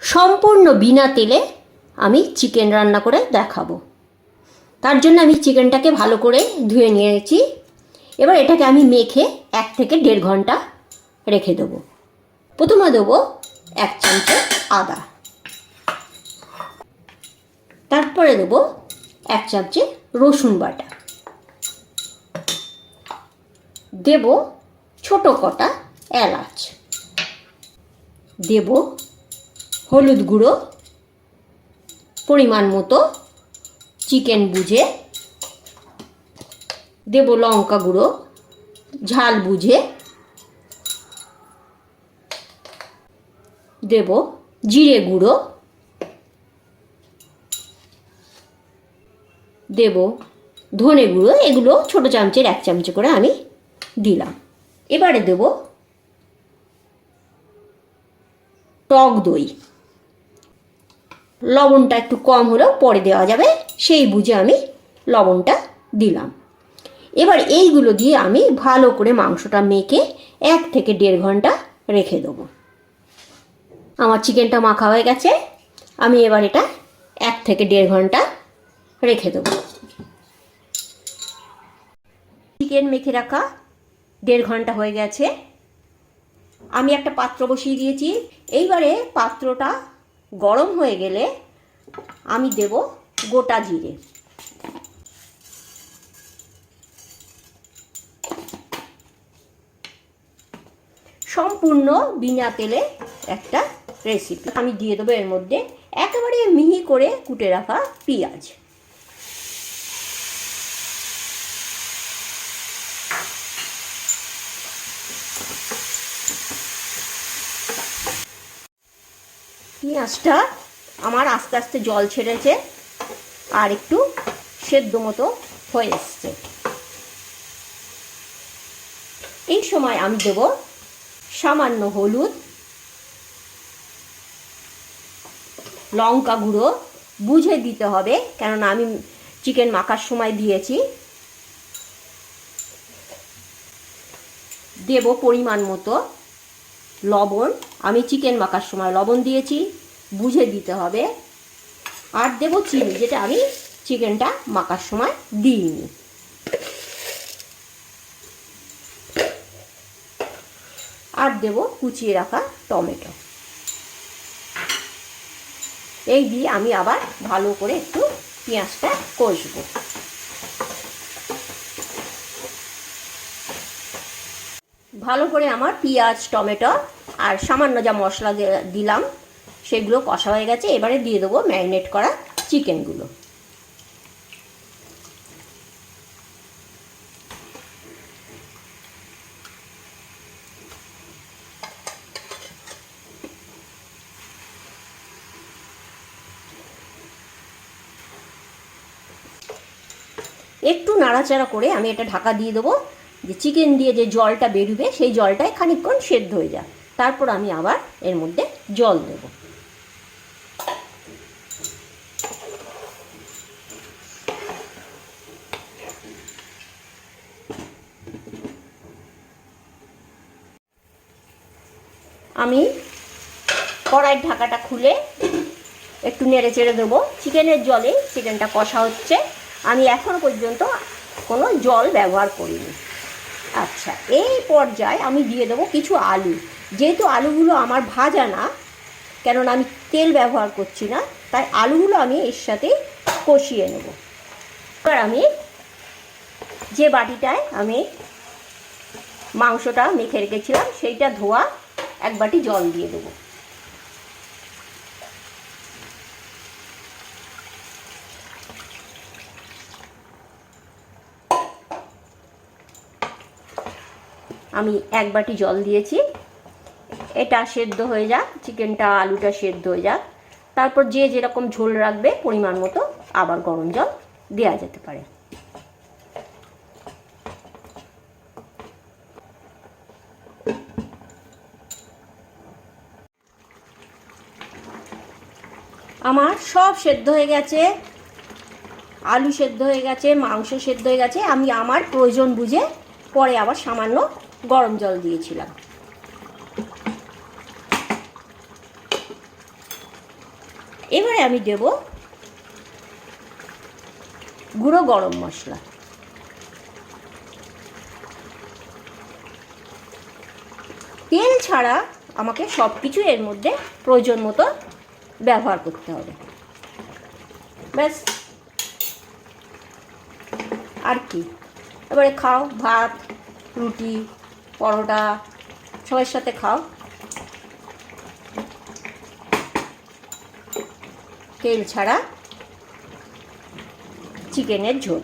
সম্পূর্ণ বিনা তেলে আমি চিকেন রান্না করে দেখাবো। তার জন্য আমি চিকেনটাকে ভালো করে ধুয়ে নিয়েছি। এবার এটাকে আমি মেখে এক থেকে দেড় ঘণ্টা রেখে দেবো। প্রথমে দেবো এক চামচে আদা। তারপরে দেবো এক চামচে রসুন বাটা। দেব ছোট কটা এলাচ। দেব হলুদ গুঁড়ো, পরিমাণ মতো চিকেন বুঝে, দেব লঙ্কা গুঁড়ো, ঝাল বুঝে, দেব জিরে গুঁড়ো, দেব ধনে গুঁড়ো, এগুলো ছোট চামচের এক চামচে করে আমি দিলাম। এবারে দেব টক দই। লবণটা একটু কম হলেও পরে দেওয়া যাবে, সেই বুঝে আমি লবণটা দিলাম। এবার এইগুলো দিয়ে আমি ভালো করে মাংসটা মেখে এক থেকে দেড় ঘণ্টা রেখে দেবো। আমার চিকেনটা মাখা হয়ে গেছে, আমি এবার এটা এক থেকে দেড় ঘণ্টা রেখে দেবো। চিকেন মেখে রাখা দেড় ঘণ্টা হয়ে গেছে। আমি একটা পাত্র বসিয়ে দিয়েছি। এইবারে পাত্রটা গরম হয়ে গেলে আমি দেব গোটা জিরে। সম্পূর্ণ বিনা তেলে একটা রেসিপি আমি দিয়ে দেবো এর মধ্যে একেবারে মিহি করে কুটে রাখা পেঁয়াজ। পেঁয়াজটা আমার আস্তে আস্তে জল ছেড়েছে আর একটু সেদ্ধ মতো হয়ে এসছে। এই সময় আমি দেব সামান্য হলুদ, লঙ্কা গুঁড়ো। বুঝে দিতে হবে, কেননা আমি চিকেন মাখার সময় দিয়েছি। দেব পরিমাণ মতো লবণ। আমি চিকেন মাখার সময় লবণ দিয়েছি। বুঝে দিতে হবে। আর দেবো চিনি, যেটা আমি চিকেনটা মাখার সময় দিইনি। আর দেব কুচিয়ে রাখা টমেটো। এই দিয়ে আমি আবার ভালো করে একটু পেঁয়াজটা কষবো। ভালো করে আমার পেঁয়াজ, টমেটো আর সামান্য যা মশলা দিলাম সেগুলো কষা হয়ে গেছে, এবারে দিয়ে দেবো ম্যারিনেট করা চিকেনগুলো। একটু নাড়াচাড়া করে আমি এটা ঢাকা দিয়ে দেবো, যে চিকেন দিয়ে যে জলটা বেরোবে, সেই জলটাই খানিকক্ষণ সেদ্ধ হয়ে যায় তারপর আমি আবার এর মধ্যে জল দেব। আমি কড়াইয়ের ঢাকাটা খুলে একটু নেড়ে চেড়ে দেবো। চিকেনের জলে চিকেনটা কষা হচ্ছে। আমি এখনও পর্যন্ত কোনো জল ব্যবহার করিনি। আচ্ছা এই পর্যায়ে আমি দিয়ে দেবো কিছু আলু। যেহেতু আলুগুলো আমার ভাজা না, কেননা আমি তেল ব্যবহার করছি না, তাই আলুগুলো আমি এর সাথে কষিয়ে নেব। এবার আমি যে বাটিটায় আমি মাংসটা মেখে রেখেছিলাম, সেইটা ধোয়া এক বাটি জল দিয়ে দেবো। আমি এক বাটি জল দিয়েছি। এটা সেদ্ধ হয়ে যাক, চিকেনটা, আলুটা সেদ্ধ হয়ে যাক। তারপর যে যেরকম ঝোল রাখবে, পরিমাণ মতো আবার গরম জল দেওয়া যেতে পারে। আমার সব সেদ্ধ হয়ে গেছে। আলু সেদ্ধ হয়ে গেছে, মাংস সেদ্ধ হয়ে গেছে। আমি আমার প্রয়োজন বুঝে পরে আবার সামান্য গরম জল দিয়েছিলাম। এবারে আমি দেব গুঁড়ো গরম মশলা। তেল ছাড়া আমাকে সব কিছু এর মধ্যে প্রয়োজন মতো ব্যবহার করতে হবে। ব্যাস। আর কি? এবারে খাও ভাত, রুটি, পরোটা সবার সাথে খাও। তেল ছাড়া চিকেনের ঝোল।